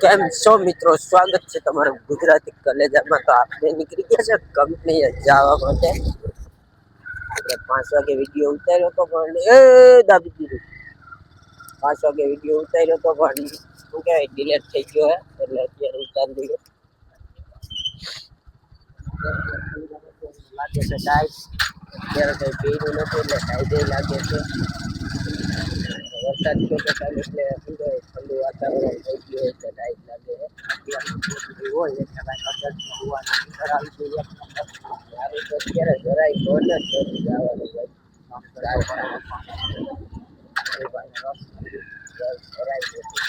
કેમ છો મિત્રો, સ્વાગત છે તમારું ગુજરાતી કલેજામાં. તો આપણે નીકળી ગયા છે કંપની જવા માટે. આપણે પાંચ વાગે વીડિયો ઉતાર્યો તો પણ એ દાબી દીધું પાંચ વાગે વીડિયો ઉતાર્યો તો પણ શું કહેવાય ડિલેટ થઈ ગયો હે, એટલે અત્યારે ઉતારી દીધો લાગે છે ટાઈટ. અત્યારે કઈ પીરું નથી, એટલે ટાઈટ લાગે છે. વરસાદ થયો તો એટલે શું કહેવાય ઠંડુ વાતાવરણ થઈ ગયું એટલે ટાઈટ લાગે હોય એટલે કાંઈ હોવાની આવી ગઈ મારું તો અત્યારે જરાય ફોન જ નથી જવાનું ભાઈ ચાર પાંચ એ ભાઈ રસ રસ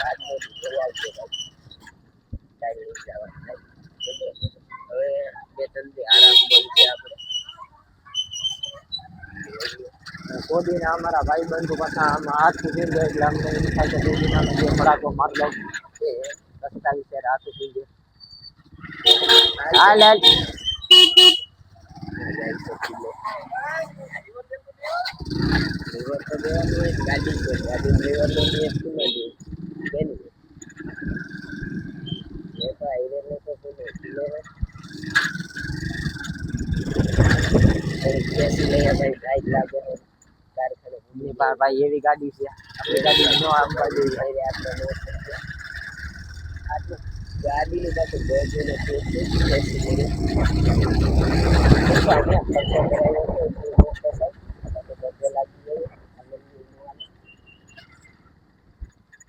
કોદીના અમારા ભાઈ બંધુ પાછા આમાં હાથ સુધી જાય એટલે અમને એમ થાય કે કોદીના જે ફરાકો માર લઉં એ રસ્તા વિશે હાથ સુધી જાય હા લાલ ડ્રાઈવર તો દેવાનું હોય ગાડી છે ગાડી ડ્રાઈવર તો બે શું નથી બેની એ તો આઈરે ને તો શું કિલો બેસી પાસે ભાઈ એવી ગાડી છે આપણી ગાડી નો આમ બાજુ ભાઈ આપણે ગાડીની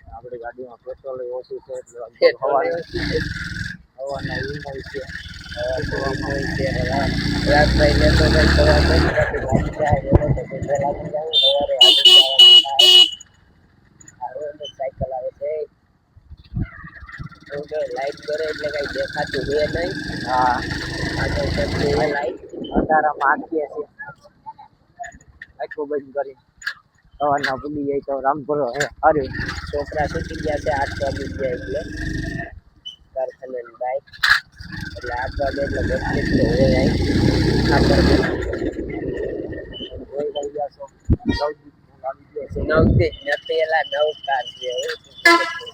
આપણી ગાડીમાં પેટ્રોલ ઓછું છે એટલે હવાના ઈંધણ છે રાતભાઈ લેતો જાય સવાર જાય સાયકલ આવે છે એવું કે લાઈટ કરે એટલે કઈ દેખાતું હોય નહીં હા આગળ પડતી હોય લાઈટ અંધારામાં આંકીએ છે આખું બંધ કરી સવારના પૂગી જાય તો રામપુરો હે અરે છોકરા છૂટી ગયા છે આઠ વાગી ગયા એટલે કારખાને બાઈક એટલે આઠ વાગે એટલે મોકલી તો હોય જાય ખાતર હોય થઈ ગયા છો નવથી નથી એલા નવકાર છે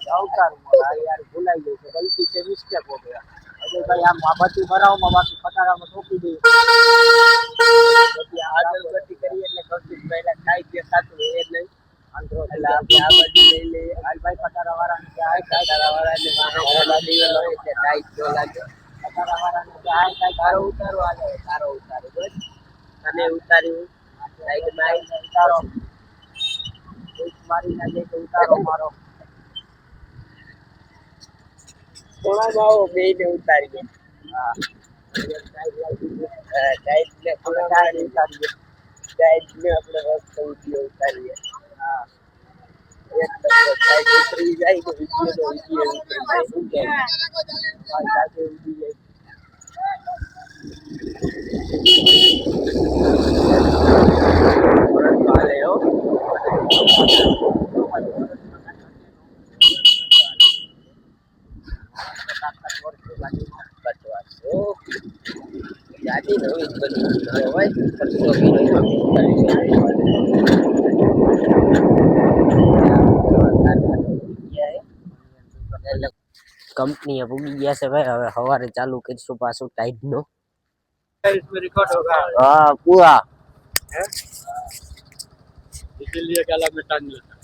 નવકાર યાર ભૂલાઈ ગયું છે ગલતી છે મિસ્ટેક હો ગયા અજય ભાઈ આમ આ બત્તી ભરાવમાં બાકી પટારામાં ઠોકી દઈ પછી આગળ ગતિ કરીએ એટલે કૌશિક પહેલા ખાઈ કે સાચું એ જ નહીં આંતરો એટલે આપણે આ બાજુ લઈ લઈએ હાલ ભાઈ પટારા વાળાને ક્યાં પટારા વાળાને વાહન દીવેલો હોય એટલે ટાઈટ જો લાગે પટારા વાળાને ક્યાં કાંઈ તારો ઉતારો હાલે તારો ઉતારો બસ અને ઉતાર્યું સાઈડમાં આવીને ઉતારો बारी ना लेके उतारो मारो। थोड़ा जाओ बे पे उतार के। हाँ, हाँ। टाइट ने पूरा टाइट उतार के टाइट ने अपने वक्त उठिए उतार के हाँ। एक तो तक टाइट उतरी जाए तो उठिए तो उठिए उठिए जाए जाके हाँ, उठी जाए। कंपनी है भूगी गया से भाई अबे हवारे चालू कर सो पासो टाइप नो इसमें रिकॉर्ड होगा हाँ पूरा इसीलिए गला में टन मिलता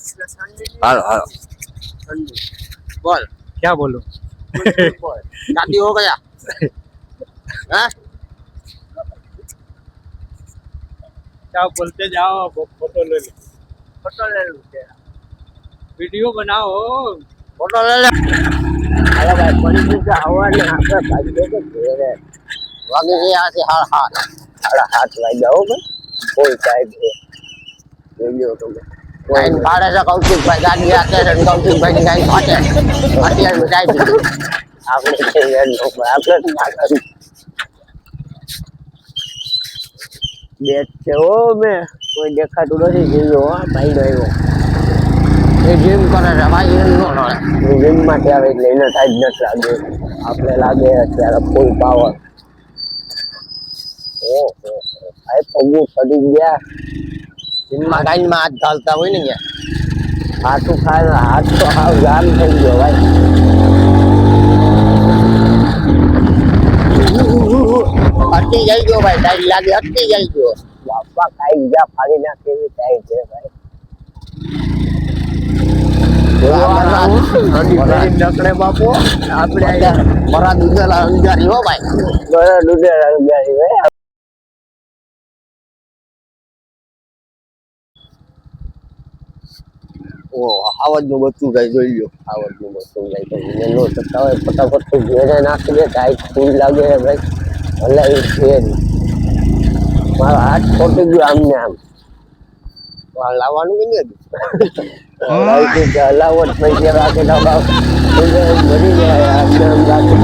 बोल क्या बोलो शादी हो गया क्या बोलते जाओ फ़ोटो ले लो फ़ोटो ले लो वीडियो बनाओ फ़ोटो ले लो अरे भाई बड़ी से हवा ने आपका भाई देखो घेर है वागे से यहाँ से हार हार हार हाथ लग जाओगे कोई टाइप है રેડિયો હતો દેખાતું નથી જેવો હા ભાઈ આવ્યો. એ જીમ કરે છે ભાઈ એમ નો નડે જીમ માટે આવે એટલે એને ટાઈટ નથી લાગે. આપણે લાગે અત્યારે ફૂલ પાવર ઓ ભાઈ પગું સડી ગયા. ચીનમાં કાઈનમાં હાથ ઘાલતા હોય ને ત્યાં હાથું ખાય હાથ તો હાવ જામ થઈ ગયો ભાઈ અટકી જઈ ગયો ભાઈ ટાઈટ લાગે અટકી જઈ ગયો બાપા કાઈ બીજા ફાડી નાખે એવી ટાઈટ છે ભાઈ બાપુ આપડે મરા દુધેલા અંજારી હો ભાઈ દુધેલા અંજારી ભાઈ ઓ આવજ બચ્ચું કઈ જોઈ લો આવડતું બચ્ચું લઈ તો મેલો થતા હોય. ફટાફટ તો ઘેરે નાખી દે ટાઈટ ફૂલ લાગે ભાઈ. હલાવી છે. મારો હાથ ખોટી ગયો આમને આમ. લાવવાનું કે નહીં હલાવી જ પૈસા રાખે મરી જાય આમને આમ રાખી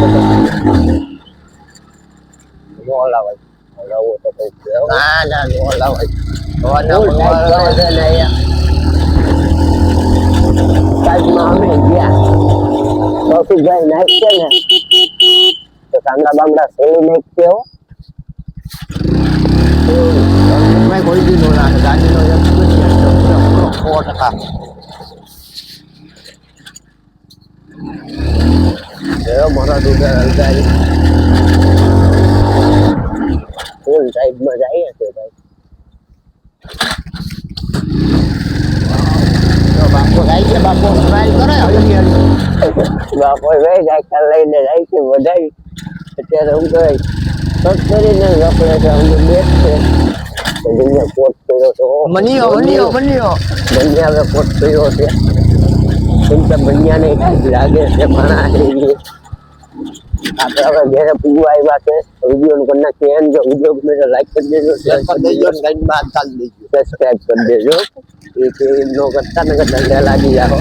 હલાવાય હલાવો તો પૈસા ના ના નો Guys, mommy, yes. So, si Jai, nice yan eh. So, sanda bangla, sili make kyo. मैं कोई दिन हो रहा है गाड़ी हो जाती है कोट का ये मोरा दूध है गाड़ी फुल साइड में जाइए तो भाई બાપો જાય છે બાપો સ્માઈલ કરે હળી હળી. બાપો ભાઈ સાયકલ લઈને જાય છે વધાઈ અત્યારે હું સત કરીને રખડે છે બેઠ છે. દુનિયા પોટ કર્યો તો મનીયો મનીયો મનીયો દુનિયા પોટ કર્યો છે. કે બન્યાને લાગે છે ઘણા આપણે હવે ઘેરે પૂગવા આવ્યા છે વીડિયો કરી નાખીએ. એમ જો વીડિયો લાઈક કરી દેજો શેર કરી દેજો. બાદ ચાલી દેજો. સબસ્ક્રાઈબ કરી દેજો. એ કે નો કરતા ને કરતા લાગી જાઓ